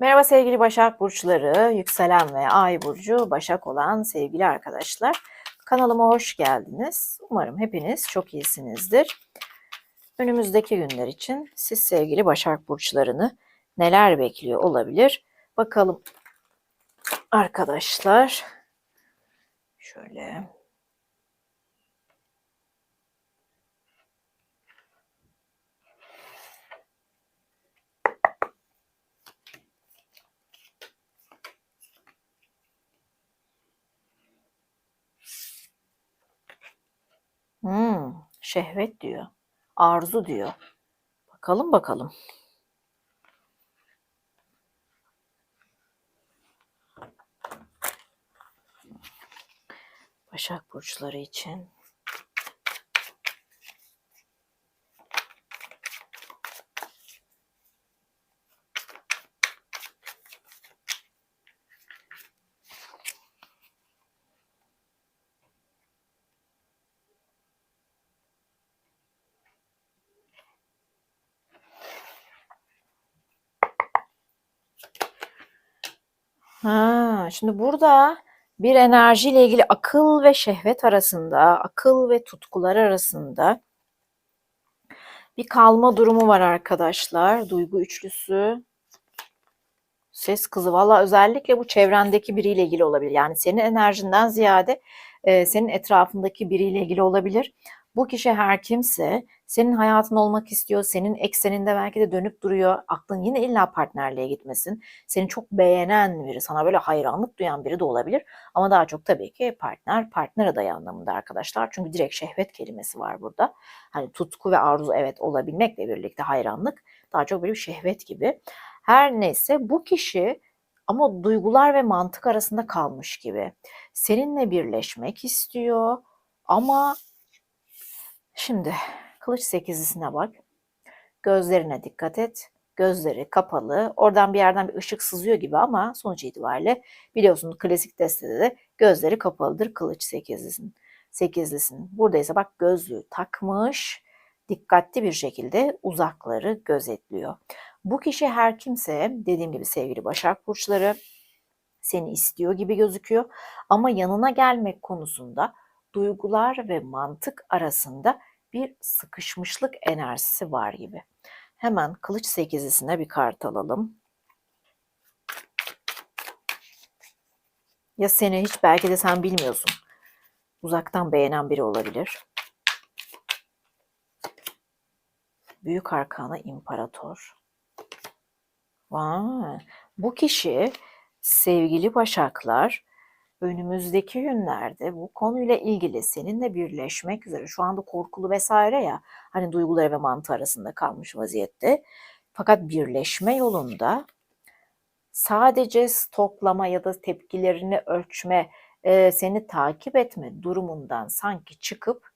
Merhaba sevgili Başak Burçları, yükselen ve ay burcu Başak olan sevgili arkadaşlar. Kanalıma hoş geldiniz. Umarım hepiniz çok iyisinizdir. Önümüzdeki günler için siz sevgili Başak Burçlarını neler bekliyor olabilir? Bakalım arkadaşlar. Şöyle Hmm, şehvet diyor. Arzu diyor. Bakalım bakalım. Başak burçları için. Ha, şimdi burada bir enerjiyle ilgili akıl ve şehvet arasında, akıl ve tutkular arasında bir kalma durumu var arkadaşlar. Duygu üçlüsü, ses kızı. Valla özellikle bu çevrendeki biriyle ilgili olabilir. Yani senin enerjinden ziyade e, senin etrafındaki biriyle ilgili olabilir. Bu kişi her kimse senin hayatın olmak istiyor, senin ekseninde belki de dönüp duruyor. Aklın yine illa partnerliğe gitmesin. Seni çok beğenen biri, sana böyle hayranlık duyan biri de olabilir. Ama daha çok tabii ki partner, partner adayı anlamında arkadaşlar. Çünkü direkt şehvet kelimesi var burada. Hani tutku ve arzu evet olabilmekle birlikte hayranlık daha çok böyle bir şehvet gibi. Her neyse bu kişi ama duygular ve mantık arasında kalmış gibi. Seninle birleşmek istiyor ama şimdi kılıç sekizlisine bak. Gözlerine dikkat et. Gözleri kapalı. Oradan bir yerden bir ışık sızıyor gibi ama sonuç itibariyle biliyorsunuz klasik destede de gözleri kapalıdır kılıç sekizlisinin. Sekizlisinin. Burada ise bak gözlüğü takmış. Dikkatli bir şekilde uzakları gözetliyor. Bu kişi her kimse dediğim gibi sevgili Başak Burçları seni istiyor gibi gözüküyor. Ama yanına gelmek konusunda duygular ve mantık arasında bir sıkışmışlık enerjisi var gibi. Hemen kılıç sekizisine bir kart alalım. Ya seni hiç belki de sen bilmiyorsun. Uzaktan beğenen biri olabilir. Büyük Arkana İmparator. Vay. Bu kişi sevgili Başaklar önümüzdeki günlerde bu konuyla ilgili seninle birleşmek üzere şu anda korkulu vesaire ya hani duyguları ve mantığı arasında kalmış vaziyette. Fakat birleşme yolunda sadece stoklama ya da tepkilerini ölçme, e, seni takip etme durumundan sanki çıkıp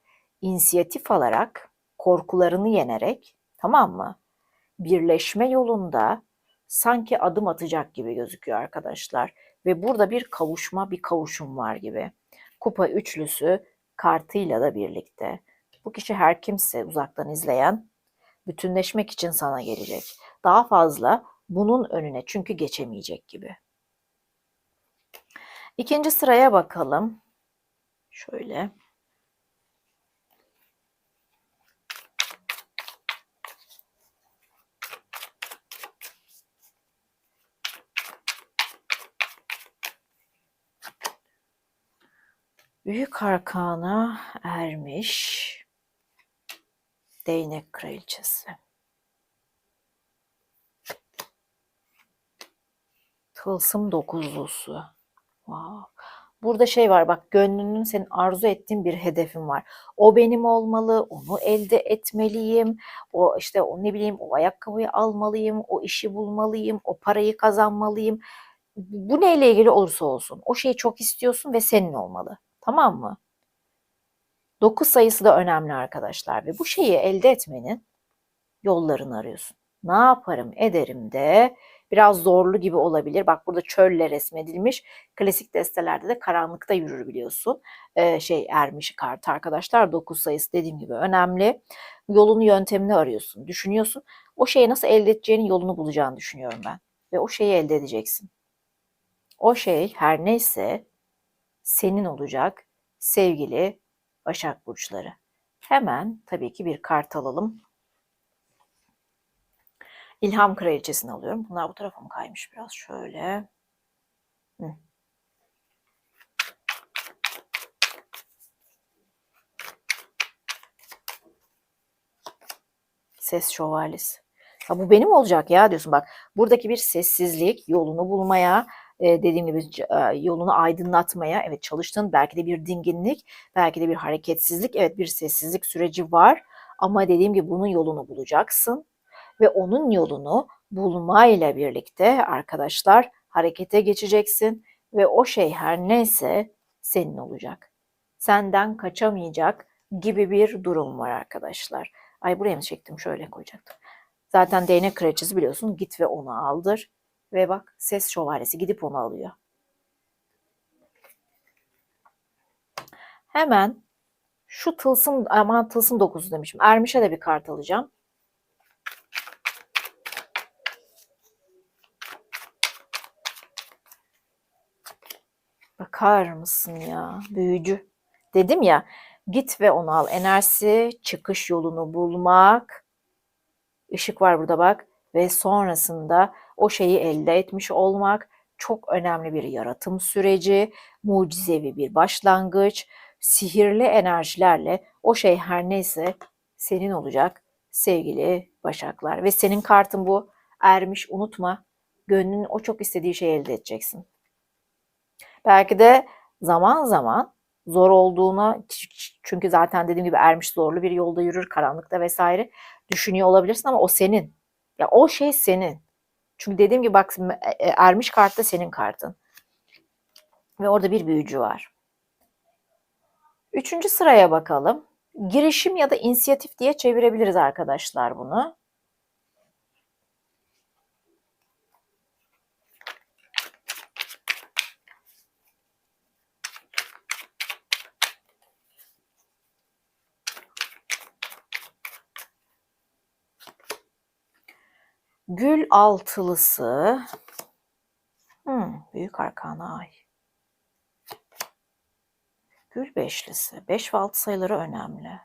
inisiyatif alarak korkularını yenerek tamam mı? Birleşme yolunda sanki adım atacak gibi gözüküyor arkadaşlar. Ve burada bir kavuşma, bir kavuşum var gibi. Kupa üçlüsü kartıyla da birlikte. Bu kişi her kimse uzaktan izleyen bütünleşmek için sana gelecek. Daha fazla bunun önüne çünkü geçemeyecek gibi. İkinci sıraya bakalım. Şöyle. Büyük Arkana ermiş. Değnek Kraliçesi. Tılsım dokuzlusu. Wow. Burada şey var bak gönlünün senin arzu ettiğin bir hedefin var. O benim olmalı, onu elde etmeliyim. O işte o ne bileyim o ayakkabıyı almalıyım, o işi bulmalıyım, o parayı kazanmalıyım. Bu neyle ilgili olursa olsun. O şeyi çok istiyorsun ve senin olmalı. Tamam mı? 9 sayısı da önemli arkadaşlar ve bu şeyi elde etmenin yollarını arıyorsun. Ne yaparım ederim de biraz zorlu gibi olabilir. Bak burada çölle resmedilmiş. Klasik destelerde de karanlıkta yürür biliyorsun. Ee, şey ermiş kart arkadaşlar. 9 sayısı dediğim gibi önemli. Yolunu yöntemini arıyorsun. Düşünüyorsun. O şeyi nasıl elde edeceğinin yolunu bulacağını düşünüyorum ben. ve o şeyi elde edeceksin. O şey her neyse senin olacak sevgili Başak Burçları. Hemen tabii ki bir kart alalım. İlham Kraliçesini alıyorum. Bunlar bu tarafa mı kaymış biraz? Şöyle. Hı. Ses şövalyesi. Ha bu benim olacak ya diyorsun bak. Buradaki bir sessizlik, yolunu bulmaya, dediğim gibi yolunu aydınlatmaya, evet çalıştığın belki de bir dinginlik, belki de bir hareketsizlik, evet bir sessizlik süreci var. Ama dediğim gibi bunun yolunu bulacaksın ve onun yolunu bulmayla birlikte arkadaşlar harekete geçeceksin ve o şey her neyse senin olacak. Senden kaçamayacak gibi bir durum var arkadaşlar. Ay buraya mı çektim? Şöyle koyacaktım. Zaten değnek kraliçesi biliyorsun. Git ve onu aldır. Ve bak ses şövalyesi gidip onu alıyor. Hemen şu tılsım aman tılsım dokuzu demişim. Ermiş'e de bir kart alacağım. Bakar mısın ya? Büyücü. Dedim ya git ve onu al. Enerjisi, çıkış yolunu bulmak. Işık var burada bak. Ve sonrasında o şeyi elde etmiş olmak çok önemli bir yaratım süreci, mucizevi bir başlangıç, sihirli enerjilerle o şey her neyse senin olacak sevgili Başaklar. Ve senin kartın bu. Ermiş unutma. Gönlün o çok istediği şeyi elde edeceksin. Belki de zaman zaman zor olduğuna çünkü zaten dediğim gibi ermiş zorlu bir yolda yürür karanlıkta vesaire düşünüyor olabilirsin ama o senin. Ya o şey senin. Çünkü dediğim gibi bak e, ermiş kart da senin kartın. Ve orada bir büyücü var. Üçüncü sıraya bakalım. Girişim ya da inisiyatif diye çevirebiliriz arkadaşlar bunu. Gül altılısı. Hmm, büyük arkana ay. Gül beşlisi. Beş ve altı sayıları önemli.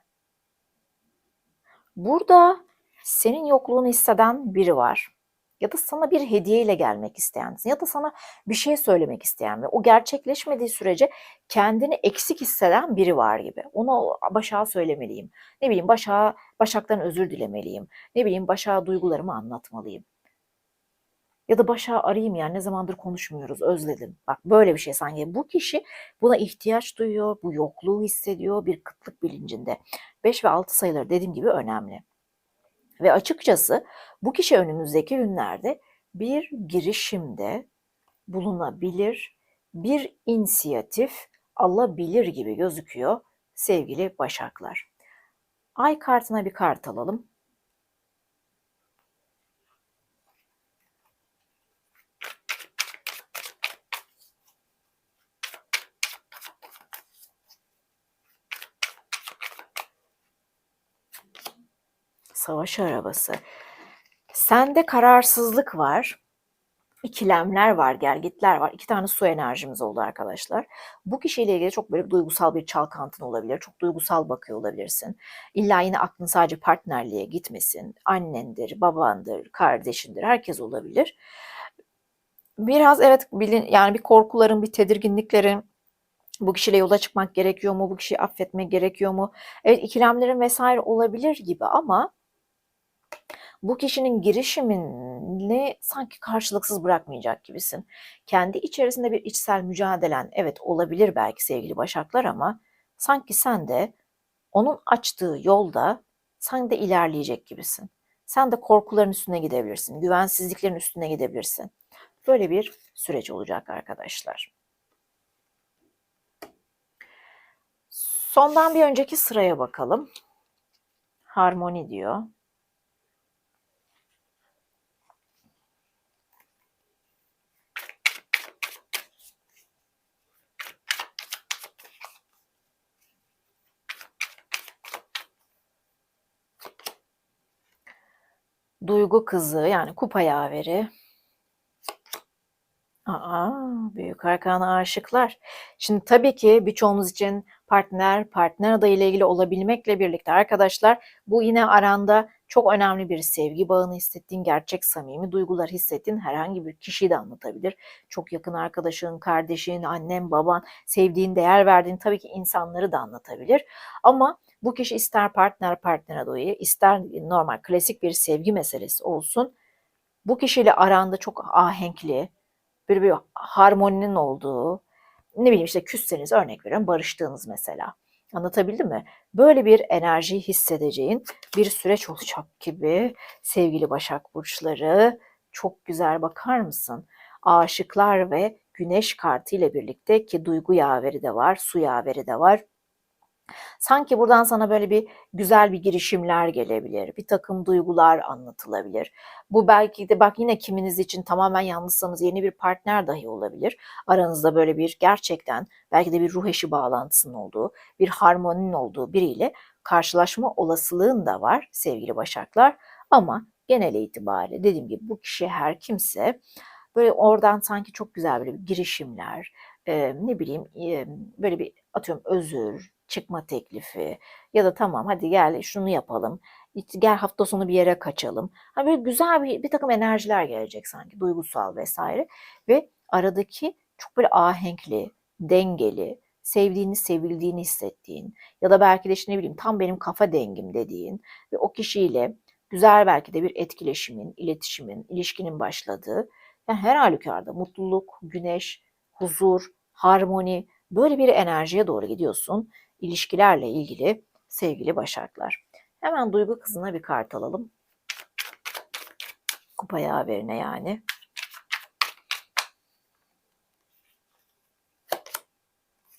Burada senin yokluğunu hisseden biri var. Ya da sana bir hediye ile gelmek isteyen ya da sana bir şey söylemek isteyen ve o gerçekleşmediği sürece kendini eksik hisseden biri var gibi. Ona Başak'a söylemeliyim. Ne bileyim Başak'a Başak'tan özür dilemeliyim. Ne bileyim Başak'a duygularımı anlatmalıyım. Ya da Başak'ı arayayım yani ne zamandır konuşmuyoruz özledim. Bak böyle bir şey sanki. Bu kişi buna ihtiyaç duyuyor, bu yokluğu hissediyor bir kıtlık bilincinde. 5 ve 6 sayıları dediğim gibi önemli. Ve açıkçası bu kişi önümüzdeki günlerde bir girişimde bulunabilir, bir inisiyatif alabilir gibi gözüküyor sevgili Başaklar. Ay kartına bir kart alalım. Savaş arabası. Sende kararsızlık var. ikilemler var, gelgitler var. İki tane su enerjimiz oldu arkadaşlar. Bu kişiyle ilgili çok böyle duygusal bir çalkantın olabilir. Çok duygusal bakıyor olabilirsin. İlla yine aklın sadece partnerliğe gitmesin. Annendir, babandır, kardeşindir, herkes olabilir. Biraz evet bilin, yani bir korkuların, bir tedirginliklerin, bu kişiyle yola çıkmak gerekiyor mu? Bu kişiyi affetmek gerekiyor mu? Evet ikilemlerin vesaire olabilir gibi ama bu kişinin girişimini sanki karşılıksız bırakmayacak gibisin. Kendi içerisinde bir içsel mücadelen evet olabilir belki sevgili Başaklar ama sanki sen de onun açtığı yolda sen de ilerleyecek gibisin. Sen de korkuların üstüne gidebilirsin, güvensizliklerin üstüne gidebilirsin. Böyle bir süreç olacak arkadaşlar. Sondan bir önceki sıraya bakalım. Harmoni diyor. Duygu kızı yani kupa yaveri. Aa, büyük arkana aşıklar. Şimdi tabii ki birçoğumuz için partner, partner adayıyla ilgili olabilmekle birlikte arkadaşlar bu yine aranda çok önemli bir sevgi bağını hissettiğin, gerçek samimi duygular hissettiğin herhangi bir kişiyi de anlatabilir. Çok yakın arkadaşın, kardeşin, annen, baban, sevdiğin, değer verdiğin tabii ki insanları da anlatabilir. Ama bu kişi ister partner, partner adayı, ister normal klasik bir sevgi meselesi olsun. Bu kişiyle aranda çok ahenkli, böyle bir harmoninin olduğu, ne bileyim işte küsseniz örnek veriyorum barıştığınız mesela. Anlatabildim mi? Böyle bir enerji hissedeceğin bir süreç olacak gibi sevgili Başak Burçları. Çok güzel bakar mısın? Aşıklar ve güneş kartı ile birlikte ki duygu yaveri de var, su yaveri de var. Sanki buradan sana böyle bir güzel bir girişimler gelebilir, bir takım duygular anlatılabilir. Bu belki de bak yine kiminiz için tamamen yalnızsanız yeni bir partner dahi olabilir. Aranızda böyle bir gerçekten belki de bir ruh eşi bağlantısının olduğu, bir harmoninin olduğu biriyle karşılaşma olasılığın da var sevgili Başaklar. Ama genel itibariyle dediğim gibi bu kişi her kimse böyle oradan sanki çok güzel böyle girişimler, e, ne bileyim e, böyle bir atıyorum özür, çıkma teklifi ya da tamam hadi gel şunu yapalım. Gel hafta sonu bir yere kaçalım. Hani böyle güzel bir, bir takım enerjiler gelecek sanki duygusal vesaire ve aradaki çok böyle ahenkli, dengeli, sevdiğini, sevildiğini hissettiğin ya da belki de işte ne bileyim tam benim kafa dengim dediğin ve o kişiyle güzel belki de bir etkileşimin, iletişimin, ilişkinin başladığı yani her halükarda mutluluk, güneş, huzur, harmoni böyle bir enerjiye doğru gidiyorsun ilişkilerle ilgili sevgili Başaklar. Hemen duygu kızına bir kart alalım. Kupa yaverine yani.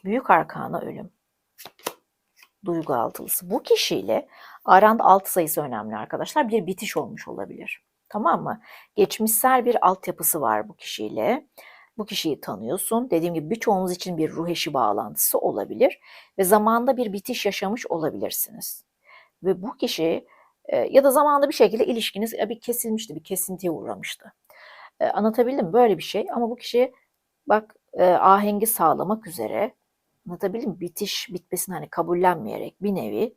Büyük arkana ölüm. Duygu altılısı. Bu kişiyle aranda altı sayısı önemli arkadaşlar. Bir bitiş olmuş olabilir. Tamam mı? Geçmişsel bir altyapısı var bu kişiyle. Bu kişiyi tanıyorsun. Dediğim gibi birçoğunuz için bir ruh eşi bağlantısı olabilir ve zamanda bir bitiş yaşamış olabilirsiniz. Ve bu kişi e, ya da zamanda bir şekilde ilişkiniz bir kesilmişti, bir kesintiye uğramıştı. E, anlatabildim? Böyle bir şey ama bu kişi bak e, ahengi sağlamak üzere anlatabildim? Bitiş bitmesini hani kabullenmeyerek bir nevi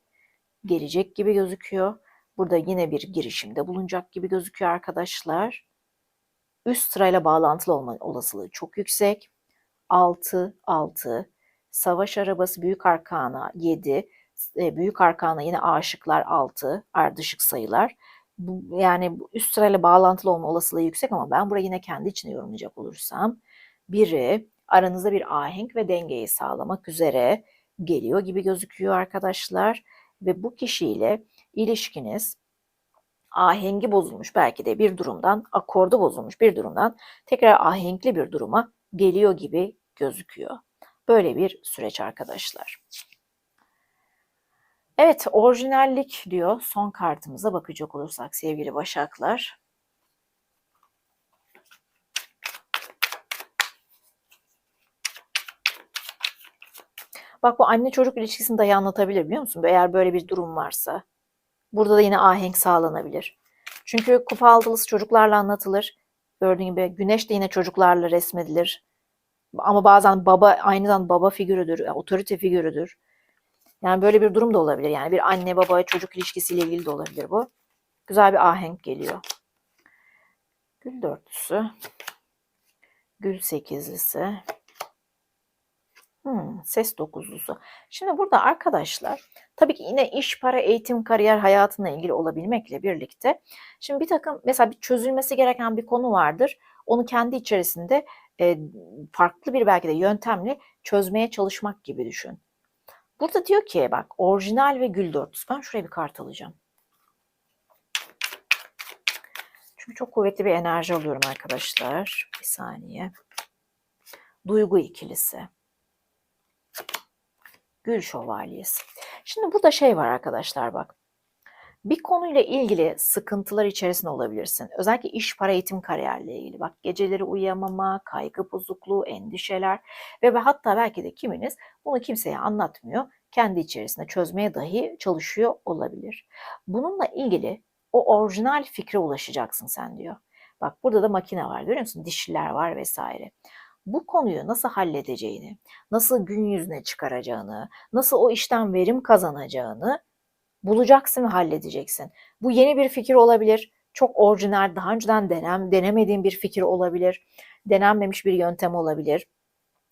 gelecek gibi gözüküyor. Burada yine bir girişimde bulunacak gibi gözüküyor arkadaşlar üst sırayla bağlantılı olma olasılığı çok yüksek. 6, 6, savaş arabası büyük arkana 7, e, büyük arkana yine aşıklar 6, ardışık sayılar. Bu, yani üst sırayla bağlantılı olma olasılığı yüksek ama ben burayı yine kendi içine yorumlayacak olursam biri aranızda bir ahenk ve dengeyi sağlamak üzere geliyor gibi gözüküyor arkadaşlar ve bu kişiyle ilişkiniz ahengi bozulmuş belki de bir durumdan, akordu bozulmuş bir durumdan tekrar ahenkli bir duruma geliyor gibi gözüküyor. Böyle bir süreç arkadaşlar. Evet, orijinallik diyor son kartımıza bakacak olursak sevgili başaklar. Bak bu anne çocuk ilişkisini dahi anlatabilir biliyor musun? Eğer böyle bir durum varsa. Burada da yine ahenk sağlanabilir. Çünkü kupa altılısı çocuklarla anlatılır. Gördüğün gibi güneş de yine çocuklarla resmedilir. Ama bazen baba aynı zamanda baba figürüdür, otorite figürüdür. Yani böyle bir durum da olabilir. Yani bir anne baba çocuk ilişkisiyle ilgili de olabilir bu. Güzel bir ahenk geliyor. Gül dörtlüsü. Gül sekizlisi. Hmm, ses dokuzlusu. Şimdi burada arkadaşlar tabii ki yine iş, para, eğitim, kariyer hayatına ilgili olabilmekle birlikte şimdi bir takım mesela bir çözülmesi gereken bir konu vardır. Onu kendi içerisinde e, farklı bir belki de yöntemle çözmeye çalışmak gibi düşün. Burada diyor ki bak orijinal ve gül dörtlüsü. Ben şuraya bir kart alacağım. Çünkü çok kuvvetli bir enerji alıyorum arkadaşlar. Bir saniye. Duygu ikilisi. Gül Şövalyesi. Şimdi burada şey var arkadaşlar bak. Bir konuyla ilgili sıkıntılar içerisinde olabilirsin. Özellikle iş, para, eğitim, kariyerle ilgili. Bak geceleri uyuyamama, kaygı bozukluğu, endişeler ve hatta belki de kiminiz bunu kimseye anlatmıyor. Kendi içerisinde çözmeye dahi çalışıyor olabilir. Bununla ilgili o orijinal fikre ulaşacaksın sen diyor. Bak burada da makine var görüyor musun? Dişliler var vesaire. Bu konuyu nasıl halledeceğini, nasıl gün yüzüne çıkaracağını, nasıl o işten verim kazanacağını bulacaksın ve halledeceksin. Bu yeni bir fikir olabilir. Çok orijinal, daha önceden denem, denemediğin bir fikir olabilir. Denenmemiş bir yöntem olabilir.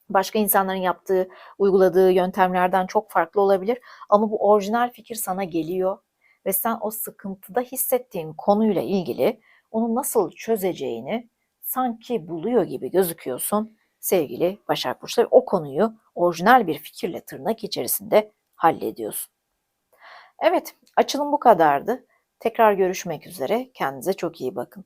Başka insanların yaptığı, uyguladığı yöntemlerden çok farklı olabilir. Ama bu orijinal fikir sana geliyor ve sen o sıkıntıda hissettiğin konuyla ilgili onu nasıl çözeceğini sanki buluyor gibi gözüküyorsun sevgili Başak Burçları. O konuyu orijinal bir fikirle tırnak içerisinde hallediyorsun. Evet, açılım bu kadardı. Tekrar görüşmek üzere. Kendinize çok iyi bakın.